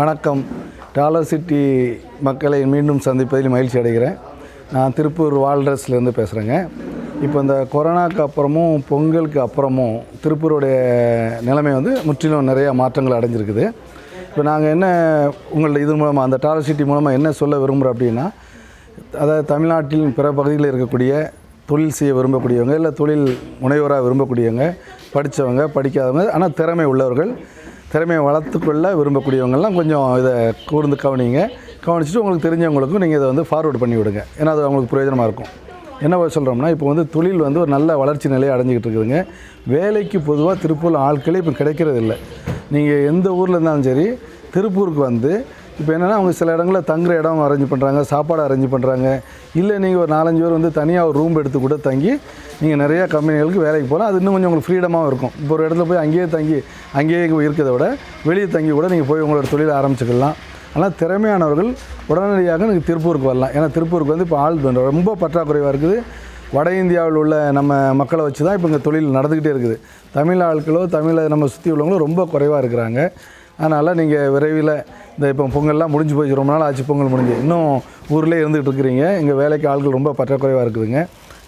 வணக்கம். Dollar city மக்களை மீண்டும் சந்திப்பதில் மகிழ்ச்சி அடைகிறேன். நான் திருப்பூர் வால்ட்ரஸ்லேருந்து பேசுகிறேங்க இப்போ இந்த கொரோனாக்கு அப்புறமும் பொங்கலுக்கு அப்புறமும் திருப்பூருடைய நிலைமை வந்து முற்றிலும் நிறையா மாற்றங்கள் அடைஞ்சிருக்குது. இப்போ நாங்கள் என்ன உங்கள்ட்ட இது மூலமாக அந்த டாலர் சிட்டி மூலமாக என்ன சொல்ல விரும்புகிறோம் அப்படின்னா அதாவது தமிழ்நாட்டில் பிற பகுதிகளில் இருக்கக்கூடிய தொழில் செய்ய விரும்பக்கூடியவங்க இல்லை தொழில் முனைவராக விரும்பக்கூடியவங்க படித்தவங்க படிக்காதவங்க ஆனால் திறமை உள்ளவர்கள் திறமையை வளர்த்துக்கொள்ள விரும்பக்கூடியவங்கெல்லாம் கொஞ்சம் இதை கூர்ந்து கவனிங்க. கவனிச்சுட்டு உங்களுக்கு தெரிஞ்சவங்களுக்கும் நீங்கள் இதை வந்து ஃபார்வர்ட் பண்ணி விடுங்க. ஏன்னா அது அவங்களுக்கு பிரயோஜனமாக இருக்கும். என்ன சொல்கிறோம்னா இப்போ வந்து தொழில் வந்து ஒரு நல்ல வளர்ச்சி நிலையை அடைஞ்சிக்கிட்டு இருக்குதுங்க. வேலைக்கு பொதுவாக திருப்பூர் ஆட்களே இப்போ கிடைக்கிறது இல்லை நீங்கள் எந்த ஊரில் இருந்தாலும் சரி திருப்பூருக்கு வந்து இப்போ என்னென்னா அவங்க சில இடங்களில் தங்குற இடம் அரேஞ்ச் பண்ணுறாங்க சாப்பாடு அரேஞ்ச் பண்ணுறாங்க இல்லை நீங்கள் ஒரு நாலஞ்சு பேர் வந்து தனியாக ஒரு ரூம் எடுத்து கூட தங்கி நீங்கள் நிறையா கம்பெனிகளுக்கு வேலைக்கு போகலாம். அது இன்னும் கொஞ்சம் உங்களுக்கு ஃப்ரீடமாகவும் இருக்கும். இப்போ ஒரு இடத்துல போய் அங்கேயே தங்கி அங்கேயே இருக்கிறத விட வெளியே தங்கி கூட நீங்கள் போய் உங்களோட தொழிலை ஆரம்பிச்சுக்கலாம். ஆனால் திறமையானவர்கள் உடனடியாக நீங்கள் திருப்பூருக்கு வரலாம். ஏன்னா திருப்பூருக்கு வந்து இப்போ ஆள் ரொம்ப பற்றாக்குறைவாக இருக்குது. வட இந்தியாவில் உள்ள நம்ம மக்களை வச்சு தான் இப்போ இங்கே தொழில் நடந்துக்கிட்டே இருக்குது. தமிழ் ஆட்களோ தமிழை நம்ம சுற்றி உள்ளவங்களோ ரொம்ப குறைவாக இருக்கிறாங்க. அதனால் நீங்கள் விரைவில் இந்த இப்போ பொங்கல்லாம் முடிஞ்சு போய் ரொம்ப நாள் ஆச்சு பொங்கல் முடிஞ்சு. இன்னும் ஊர்லேயே இருந்துகிட்டு இருக்கிறீங்க. இங்கே வேலைக்கு ஆட்கள் ரொம்ப பற்றாக்குறைவாக இருக்குதுங்க.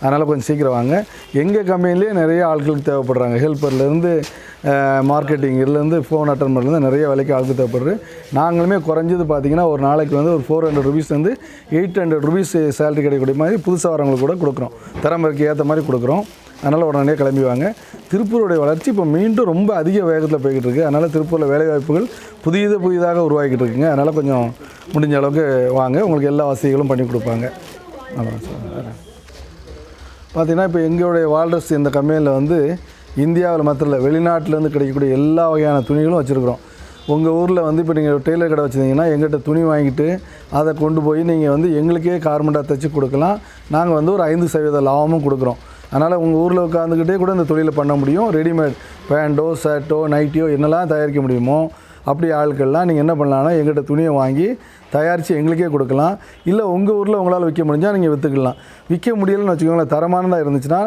அதனால் கொஞ்சம் சீக்கிரம் வாங்க. எங்கள் கம்பெனிலேயே நிறைய ஆட்களுக்கு தேவைப்படுறாங்க. ஹெல்ப்பர்லேருந்து மார்க்கெட்டிங்லேருந்து ஃபோன் அட்டன் பண்ணுறது நிறைய வேலைக்கு ஆட்கள் தேவைப்படுது. நாங்களுமே குறைஞ்சது பார்த்தீங்கன்னா ஒரு நாளைக்கு வந்து ஒரு ஃபோர் ஹண்ட்ரட் ருபீஸ்லேருந்து எயிட் ஹண்ட்ரட் ருபீஸ் சேலரி கிடைக்கக்கூடிய மாதிரி புதுசாக வரவங்களுக்கு கூட கொடுக்குறோம். திறமைக்கு ஏற்ற மாதிரி கொடுக்குறோம். அதனால் உடனே கிளம்பி வாங்க திருப்பூருடைய வளர்ச்சி இப்போ மீண்டும் ரொம்ப அதிக வேகத்தில் போய்கிட்டு இருக்குது அதனால் திருப்பூரில் வேலைவாய்ப்புகள் புதியது புதிதாக உருவாக்கிட்டு இருக்குங்க அதனால் கொஞ்சம் முடிஞ்ச அளவுக்கு வாங்க. உங்களுக்கு எல்லா வசதிகளும் பண்ணி கொடுப்பாங்க. பார்த்திங்கன்னா பார்த்தீங்கன்னா இப்போ எங்களுடைய வால்ரஸ் இந்த கம்பெனியில் வந்து இந்தியாவில் மாத்திரம் இல்லை வெளிநாட்டிலேருந்து கிடைக்கக்கூடிய எல்லா வகையான துணிகளும் வச்சுருக்குறோம். உங்கள் ஊரில் வந்து இப்போ நீங்கள் டெய்லர் கடை வச்சுருந்தீங்கன்னா எங்கிட்ட துணி வாங்கிட்டு அதை கொண்டு போய் நீங்கள் வந்து எங்களுக்கே கார்மெண்ட்டாக தைச்சி கொடுக்கலாம். நாங்கள் வந்து ஒரு ஐந்து சதவீத லாபமும் கொடுக்குறோம். அதனால் உங்கள் ஊரில் உட்காந்துக்கிட்டே கூட இந்த தொழிலை பண்ண முடியும். ரெடிமேட் பேண்டோ ஷர்ட்டோ நைட்டியோ என்னெல்லாம் தயாரிக்க முடியுமோ அப்படி ஆட்கள்லாம் நீங்கள் என்ன பண்ணலாம்னா எங்கிட்ட துணியை வாங்கி தயாரித்து எங்களுக்கே கொடுக்கலாம். இல்லை உங்கள் ஊரில் உங்களால் விற்க முடிஞ்சால் நீங்கள் விற்றுக்கலாம் விற்க முடியலன்னு வச்சுக்கோங்களேன் தரமானதாக இருந்துச்சுன்னா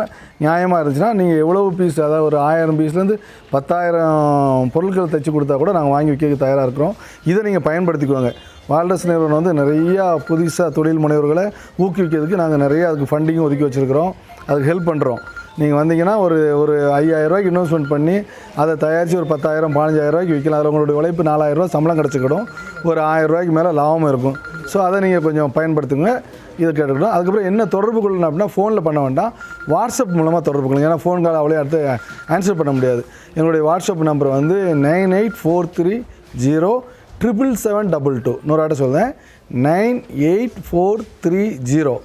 நியாயமாக இருந்துச்சுன்னா நீங்கள் எவ்வளவு பீஸ் அதாவது ஒரு ஆயிரம் பீஸ்லேருந்து பத்தாயிரம் பொருட்கள் தைச்சி கொடுத்தா கூட நாங்கள் வாங்கி விற்க தயாராக இருக்கிறோம். இதை நீங்கள் பயன்படுத்திக்குவாங்க வால்டஸ் நிறுவனம் வந்து நிறையா புதுசாக தொழில் முனைவர்களை ஊக்குவிக்கிறதுக்கு நாங்கள் நிறையா அதுக்கு ஃபண்டிங்கும் ஒதுக்கி வச்சுருக்கிறோம். அதுக்கு ஹெல்ப் பண்ணுறோம் நீங்கள் வந்தீங்கன்னா ஒரு ஒரு ஐயாயிரரூவாய்க்கு இன்வெஸ்ட்மெண்ட் பண்ணி அதை தயாரித்து ஒரு பத்தாயிரம் பதினஞ்சாயிரரூவாய்க்கு விற்கலாம். அதில் உங்களுடைய உழைப்பு நாலாயிரரூவா சம்பளம் கிடச்சிக்கிடும். ஒரு ஆயிரம் ரூபாய்க்கு மேலே லாபம் இருக்கும். ஸோ அதை நீங்கள் கொஞ்சம் பயன்படுத்துங்க. இது கேட்டுக்கணும் அதுக்கப்புறம் என்ன தொடர்பு கொள்ளணும் அப்படின்னா ஃபோனில் பண்ண வேண்டாம். வாட்ஸ்அப் மூலமாக தொடர்பு கொள்ளுங்க. ஏன்னா ஃபோன் கால் அவ்வளோ அடுத்து ஆன்சர் பண்ண முடியாது. எங்களுடைய வாட்ஸ்அப் நம்பர் வந்து nine eight four three zero triple seven double two. இன்னொரு ஆட்ட சொல்கிறேன் nine eight four three zero.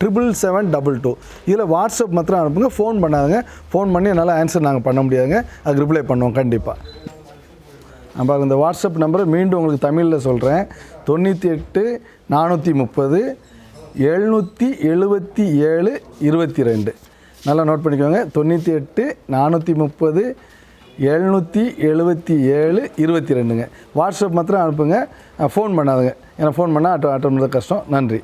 Triple seven double two இதில் வாட்ஸ்அப் மாத்திரம் அனுப்புங்க ஃபோன் பண்ணாதுங்க. ஃபோன் பண்ணி என்னால் ஆன்சர் நாங்கள் பண்ண முடியாதுங்க. அதுக்கு ரிப்ளை பண்ணுவோம் கண்டிப்பாக நம்ம இந்த வாட்ஸ்அப் நம்பரை மீண்டும் உங்களுக்கு தமிழில் சொல்கிறேன் தொண்ணூற்றி எட்டு நானூற்றி முப்பது எழுநூற்றி எழுபத்தி ஏழு இருபத்தி ரெண்டு. நல்லா நோட் பண்ணிக்கோங்க. தொண்ணூற்றி எட்டு நானூற்றி முப்பது எழுநூற்றி எழுபத்தி ஏழு இருபத்தி ரெண்டுங்க. வாட்ஸ்அப் மாத்திரம் அனுப்புங்க. ஃபோன் பண்ணாதுங்க. ஏன்னா ஃபோன் பண்ணால் அட்டன் அட்டன் பண்ணுறது கஷ்டம். நன்றி.